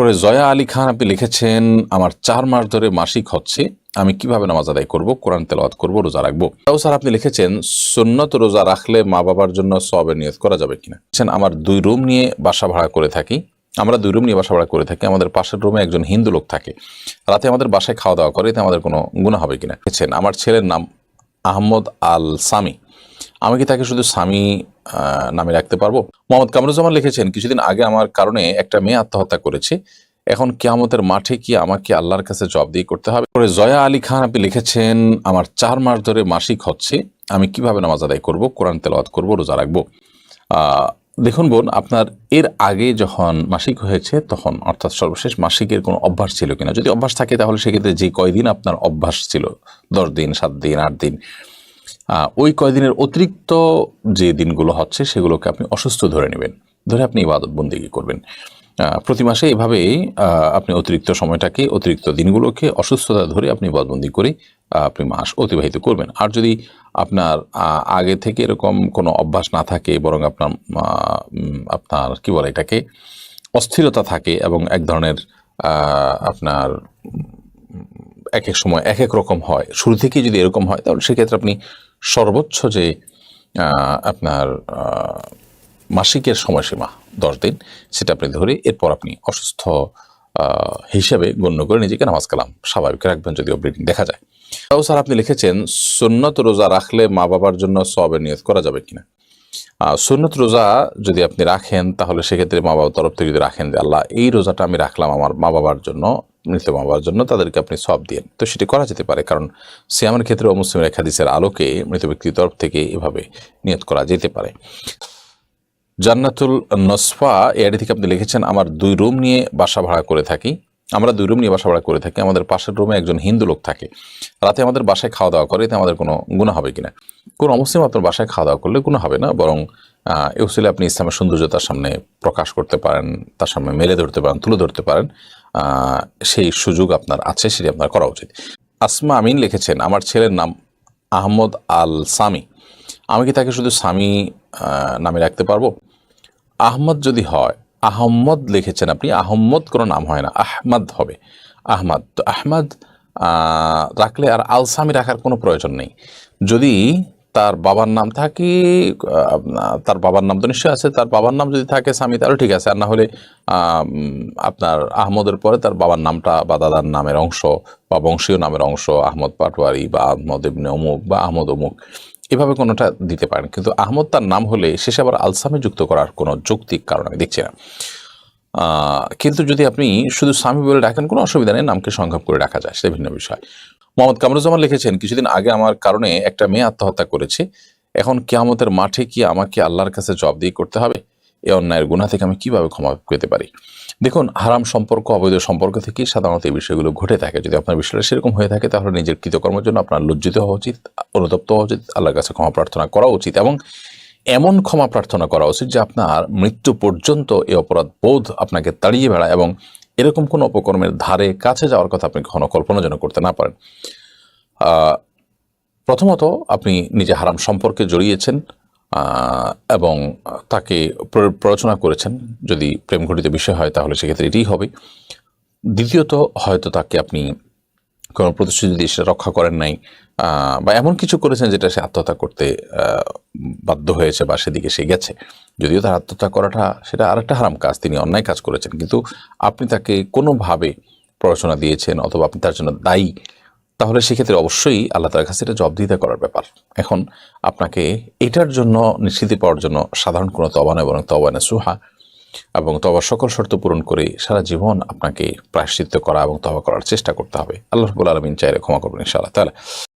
পরে জয়া আলী খান আপনি লিখেছেন, আমার চার মাস ধরে মাসিক হচ্ছে, আমি কীভাবে নামাজ আদায় করব, কোরআন তেলাওয়াত করব, রোজা রাখব? তাও স্যার আপনি লিখেছেন, সুন্নত রোজা রাখলে মা বাবার জন্য সবের নিয়ত করা যাবে কিনা? আমার দুই রুম নিয়ে বাসা ভাড়া করে থাকি, আমরা দুই রুম নিয়ে বাসা ভাড়া করে থাকি, আমাদের পাশের রুমে একজন হিন্দু লোক থাকে, রাতে আমাদের বাসায় খাওয়া দাওয়া করে, এতে আমাদের কোনো গুণা হবে কিনা? আমার ছেলের নাম আহমদ আল সামি আমি কি তাকে শুধু স্বামী নামে রাখতে পারব? মোহাম্মদ কামরুজ্জামান লিখেছেন, কিছুদিন আগে আমার কারণে একটা মেয়ে আত্মহত্যা করেছে। এখন কিয়ামতের মাঠে কি আমাকে আল্লাহর কাছে জবাব দিয়ে করতে হবে? পরে জয়া আলী খান আপনি লিখেছেন, আমার চার মাস ধরে মাসিক হচ্ছে। আমি কীভাবে নামাজ আদায় করব? কোরআন তেলাওয়াত করব, রোজা রাখব? দেখুন বোন, আপনার এর আগে যখন মাসিক হয়েছে, তখন অর্থাৎ সর্বশেষ মাসিকের কোনো অভ্যাস ছিল কিনা? যদি অভ্যাস থাকে, তাহলে সেক্ষেত্রে যে কয়দিন আপনার অভ্যাস ছিল? দশ দিন, সাত দিন, আট দিন। ওই কয়দিনের অতিরিক্ত যে দিনগুলো হচ্ছে সেগুলোকে আপনি অসুস্থ ধরে নেবেন। ধরে আপনি ইবাদত বন্দিগি করবেন প্রতি মাসে এভাবে আপনি অতিরিক্ত সময়টাকে, অতিরিক্ত দিনগুলোকে অসুস্থতা ধরে আপনি ইবাদতবন্দি করে আপনি মাস অতিবাহিত করবেন। আর যদি আপনার আগে থেকে এরকম কোনো অভ্যাস না থাকে, বরং আপনার আপনার, কি বলে এটাকে, অস্থিরতা থাকে এবং এক ধরনের আপনার, এক এক সময় এক এক রকম হয়, শুরু থেকেই যদি এরকম হয়, তাহলে সেক্ষেত্রে আপনি সর্বোচ্চ যে আপনার মাসিকের সময়সীমা, দশ দিন, সেটা আপনি ধরে এরপর আপনি অসুস্থ হিসাবে গণ্য করে নিজেকে নামাজ কালাম। স্বাভাবিক রাখবেন যদি ব্লিডিং দেখা যায়। তাও স্যার আপনি লিখেছেন, সুন্নত রোজা রাখলে মা বাবার জন্য সবের নিয়ত করা যাবে কিনা? সুন্নত রোজা যদি আপনি রাখেন, তাহলে সেক্ষেত্রে মা বাবার তরফ থেকে যদি রাখেন যে, আল্লাহ, এই রোজাটা আমি রাখলাম আমার মা বাবার জন্য মৃত মা বাবার জন্য তাদেরকে আপনি সব দিয়েন। তো সেটি করা যেতে পারে, কারণ সিয়ামের ক্ষেত্রে মুসলিম হাদিসের আলোকে মৃত ব্যক্তির তরফ থেকে এভাবে নিয়ত করা যেতে পারে। জান্নাতুল নসফা এআডি থেকে আপনি লিখেছেন, আমার দুই রুম নিয়ে বাসা ভাড়া করে থাকি। আমরা দুই রুম নিয়ে বাসা ভাড়া করে থাকি। আমাদের পাশের রুমে একজন হিন্দু লোক থাকে। রাতে আমাদের বাসায় খাওয়া দাওয়া করে, এতে আমাদের কোনো গুণা হবে কিনা? কোন অমুসলিম আপনার বাসায় খাওয়া দাওয়া করলে কোনো হবে না, বরং এ উসিলে আপনি ইসলামের সৌন্দর্য তার সামনে প্রকাশ করতে পারেন, তার সামনে মেলে ধরতে পারেন, তুলে ধরতে পারেন সেই সুযোগ আপনার আছে, সেটি আপনার করা উচিত। আসমা আমিন লিখেছেন, আমার ছেলের নাম আহমদ আল সামি আমি কি তাকে শুধু সামি নামে রাখতে পারব? আহমদ যদি হয় আহম্মদ লিখেছেন আপনি আহম্মদ কোনো নাম হয় না, আহমদ হবে, আহমদ। তো আহমদ রাখলে আর আলসামি রাখার কোনো প্রয়োজন নেই। যদি তার বাবার নাম থাকে তার বাবার নাম তো নিশ্চয়ই আছে, তার বাবার নাম যদি থাকে স্বামী, তাহলে ঠিক আছে। আর না হলে আপনার আহমদের পরে তার বাবার নামটা বা দাদার নামের অংশ বা বংশীয় নামের অংশ, আহমদ পাটোয়ারি বা আহমদ ইবনে অমুক বা আহমদ অমুক, এভাবে কোনোটা দিতে পারেন। কিন্তু আহমদ তার নাম হলে শেষে আবার আলসামে যুক্ত করার কোনো যৌক্তিক কারণ আমি দেখছি না। কিন্তু যদি আপনি শুধু স্বামী বলে ডাকেন, কোনো অসুবিধা নেই, নামকে সংক্ষেপ করে রাখা যায় সেটা ভিন্ন বিষয়। মোহাম্মদ কামরুজ্জামান লিখেছেন, কিছুদিন আগে আমার কারণে একটা মেয়ে আত্মহত্যা করেছে। এখন কেয়ামতের মাঠে কি আমাকে আল্লাহর কাছে জবাব দিয়ে করতে হবে? এই অন্যায়ের গুণা থেকে আমি কীভাবে ক্ষমা পেতে পারি? দেখুন, হারাম সম্পর্ক, অবৈধ সম্পর্ক থেকে সাধারণত এই বিষয়গুলো ঘটে থাকে। যদি আপনার বিষয়টা সেরকম হয়ে থাকে, তাহলে নিজের কৃতকর্মের জন্য আপনার লজ্জিত হওয়া উচিত, অনুতপ্ত হওয়া উচিত, আল্লাহর কাছে ক্ষমা প্রার্থনা করা উচিত এবং এমন ক্ষমা প্রার্থনা করা উচিত যে আপনার মৃত্যু পর্যন্ত এই অপরাধ বোধ আপনাকে তাড়িয়ে বেড়ায় এবং এরকম কোনো অপকর্মের ধারে কাছে যাওয়ার কথা আপনি কখনো কল্পনা যেন করতে না পারেন। প্রথমত আপনি নিজে হারাম সম্পর্কে জড়িয়েছেন এবং তাকে প্ররোচনা করেছেন। যদি প্রেম ঘটিত বিষয় হয় তাহলে সেক্ষেত্রে এটিই হবে। দ্বিতীয়ত হয়তো তাকে আপনি কোনো প্রতিশ্রুতি দিয়ে সেটা রক্ষা করেন নাই বা এমন কিছু করেছেন যেটা সে আত্মহত্যা করতে বাধ্য হয়েছে বা সেদিকে সে গেছে। যদিও তার আত্মহত্যা করাটা সেটা আরেকটা হারাম কাজ, তিনি অন্যায় কাজ করেছেন, কিন্তু আপনি তাকে কোনোভাবে প্ররোচনা দিয়েছেন অথবা আপনি তার জন্য দায়ী, তাহলে সেক্ষেত্রে অবশ্যই আল্লাহ তার কাছে এটা জবাবদিহিতা করার ব্যাপার। এখন আপনাকে এটার জন্য নিশ্চিতি পাওয়ার জন্য সাধারণ কোনো তবা নয়, বরং সুহা এবং তবার সকল শর্ত পূরণ করে সারা জীবন আপনাকে প্রায়শ্চিত্ত করা এবং তবা করার চেষ্টা করতে হবে। আল্লাহ রবুল আলমিন চাইলে ক্ষমা করবেন ইনশাআল্লাহ। তাহলে